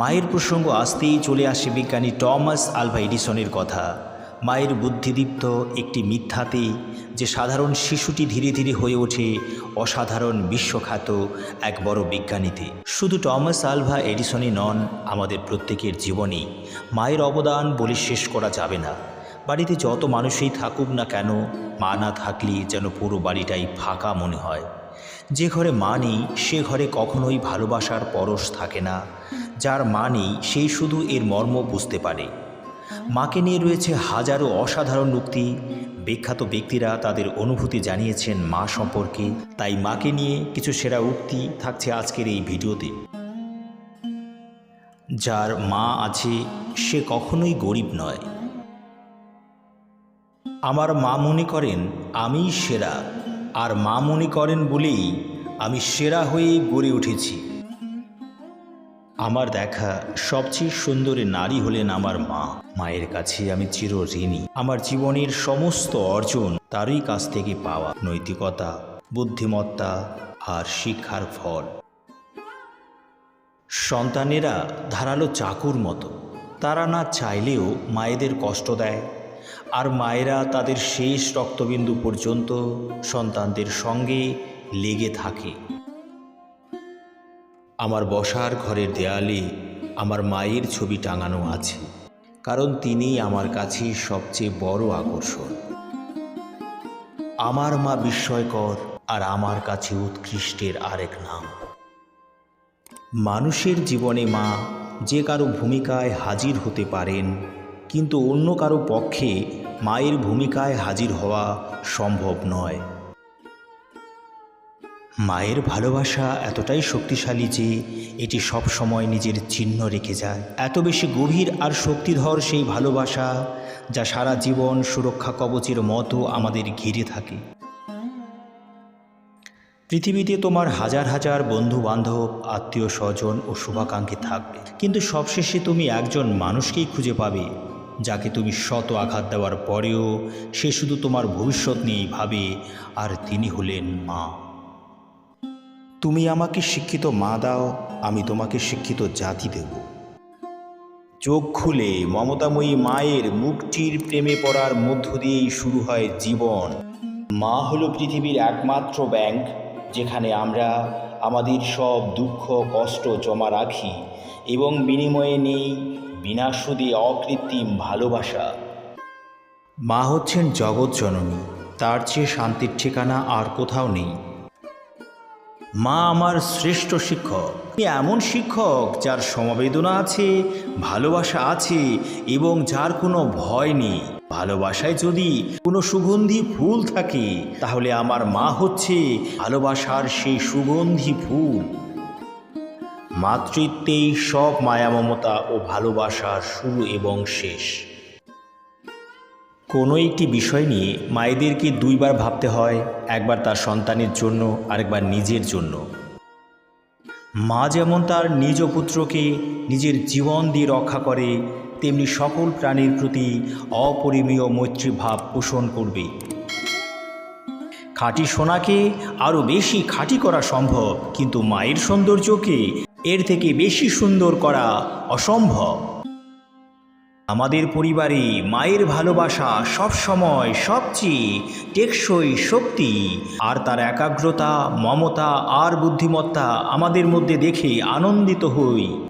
মায়ের প্রসঙ্গ আসতেই চলে আসে বিজ্ঞানী টমাস আলভা এডিসনের কথা। মায়ের বুদ্ধিদীপ্ত একটি মিথ্যাতে যে সাধারণ শিশুটি ধীরে ধীরে হয়ে ওঠে অসাধারণ বিশ্বখ্যাত এক বড় বিজ্ঞানীতে। শুধু টমাস আলভা এডিসনই নন, আমাদের প্রত্যেকের জীবনে মায়ের অবদান বলে শেষ করা যাবে না। বাড়িতে যত মানুষই থাকুক না কেন, মা না থাকলে যেন পুরো বাড়িটাই ফাঁকা মনে হয়। যে ঘরে মা নেই, সে ঘরে কখনোই ভালোবাসার পরশ থাকে না। যার মা নেই সেই শুধু এর মর্ম বুঝতে পারে। মাকে নিয়ে রয়েছে হাজারো অসাধারণ উক্তি। বিখ্যাত ব্যক্তিরা তাদের অনুভূতি জানিয়েছেন মা সম্পর্কে। তাই মাকে নিয়ে কিছু সেরা উক্তি থাকছে আজকের এই ভিডিওতে। যার মা আছে, সে কখনোই গরিব নয়। আমার মা মনে করেন, আমি সেরা। আর মা মনে করেন বলেই, আমি সেরা হয়ে গড়ে উঠেছি। আমার দেখা সবচেয়ে সুন্দরী নারী হলেন আমার মা। মায়ের কাছে আমি চির ঋণী। আমার জীবনের সমস্ত অর্জন তারই কাছ থেকে পাওয়া নৈতিকতা, বুদ্ধিমত্তা আর শিক্ষার ফল। সন্তানেরা ধারালো চাকুর মতো। তারা না চাইলেও মায়েদের কষ্ট দেয়। আর মায়েরা তাদের শেষ রক্তবিন্দু পর্যন্ত সন্তানদের সঙ্গে লেগে থাকে। আমার বসার ঘরের দেয়ালে আমার মায়ের ছবি টাঙানো আছে, কারণ তিনি আমার কাছে সবচেয়ে বড় আকর্ষণ। আমার মা বিস্ময়কর আর আমার কাছে উৎকৃষ্টের আরেক নাম। মানুষের জীবনে মা যে কারও ভূমিকায় হাজির হতে পারেন, কিন্তু অন্য কারও পক্ষে মায়ের ভূমিকায় হাজির হওয়া সম্ভব নয়। মায়ের ভালোবাসা এতটাই শক্তিশালী যে এটি সব সময় নিজের চিহ্ন রেখে যায়। এত বেশি গভীর আর শক্তিধর সেই ভালোবাসা যা সারা জীবন সুরক্ষা কবচের মতো আমাদের ঘিরে থাকে। পৃথিবীতে তোমার হাজার হাজার বন্ধু বান্ধব আত্মীয় স্বজন ও শুভাকাঙ্ক্ষী থাকবে। কিন্তু সবশেষে তুমি একজন মানুষকেই খুঁজে পাবে, যাকে তুমি শত আঘাত দেওয়ার পরেও সে শুধু তোমার ভবিষ্যৎ নিয়েই ভাবে, আর তিনি হলেন মা। তুমি আমাকে শিক্ষিত মা দাও, আমি তোমাকে শিক্ষিত জাতি দেব। চোখ খুলে মমতাময়ী মায়ের মুখটির প্রেমে পড়ার মধ্য দিয়েই শুরু হয় জীবন। মা হলো পৃথিবীর একমাত্র ব্যাংক, যেখানে আমরা আমাদের সব দুঃখ, কষ্ট জমা রাখি এবং বিনিময়ে নেই বিনা সুদে অকৃত্রিম ভালোবাসা। মা হচ্ছেন জগৎ জননী, তার চেয়ে শান্তির ঠিকানা আর কোথাও নেই। মা আমার শ্রেষ্ঠ শিক্ষক। তিনি এমন শিক্ষক যার সমবেদনা আছে, ভালোবাসা আছে এবং যার কোনো ভয় নেই। ভালোবাসায় যদি কোনো সুগন্ধি ফুল থাকে, তাহলে আমার মা হচ্ছে ভালোবাসার সেই সুগন্ধি ফুল। মাতৃত্বেই সব মায়া মমতা ও ভালোবাসার শুরু এবং শেষ। কোনো একটি বিষয় নিয়ে মায়েদেরকে দুইবার ভাবতে হয়, একবার তার সন্তানের জন্য, আরেকবার নিজের জন্য। মা যেমন তার নিজ পুত্রকে নিজের জীবন দিয়ে রক্ষা করে, তেমনি সকল প্রাণীর প্রতি অপরিমেয় মৈত্রীভাব পোষণ করবে। খাঁটি সোনাকে আরও বেশি খাঁটি করা সম্ভব, কিন্তু মায়ের সৌন্দর্যকে এর থেকে বেশি সুন্দর করা অসম্ভব। আমাদের পরিবারে মায়ের ভালোবাসা সব সময় সবচেয়ে টেকসই শক্তি। আর তার একাগ্রতা, মমতা আর বুদ্ধিমত্তা আমাদের মধ্যে দেখে আনন্দিত হই।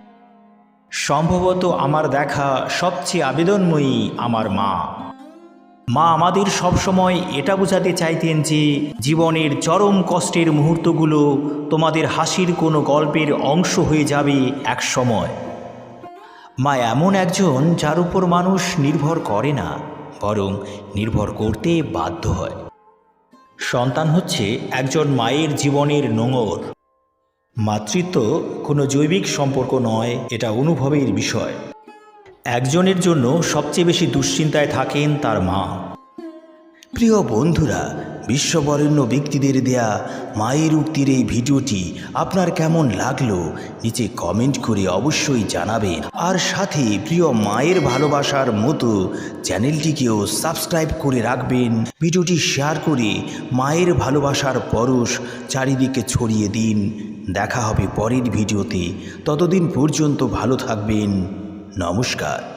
সম্ভবত আমার দেখা সবচেয়ে আবেদনময়ী আমার মা। মা আমাদের সবসময় এটা বোঝাতে চাইতেন যে, জীবনের চরম কষ্টের মুহূর্তগুলো তোমাদের হাসির কোনো গল্পের অংশ হয়ে যাবে এক সময়। মা এমন একজন যার উপর মানুষ নির্ভর করে না, বরং নির্ভর করতে বাধ্য হয়। সন্তান হচ্ছে একজন মায়ের জীবনের নোঙর। মাতৃত্ব কোনো জৈবিক সম্পর্ক নয়, এটা অনুভবের বিষয়। একজনের জন্য সবচেয়ে বেশি দুশ্চিন্তায় থাকেন তার মা। প্রিয় বন্ধুরা, বিশ্ববরেণ্য ব্যক্তিদের দেয়া মায়ের উক্তির এই ভিডিওটি আপনার কেমন লাগল, নিচে কমেন্ট করে অবশ্যই জানাবেন। আর সাথে প্রিয় মায়ের ভালোবাসার মতো চ্যানেলটিকেও সাবস্ক্রাইব করে রাখবেন। ভিডিওটি শেয়ার করে মায়ের ভালোবাসার পরশ চারিদিকে ছড়িয়ে দিন। দেখা হবে পরের ভিডিওতে। ততদিন পর্যন্ত ভালো থাকবেন। নমস্কার।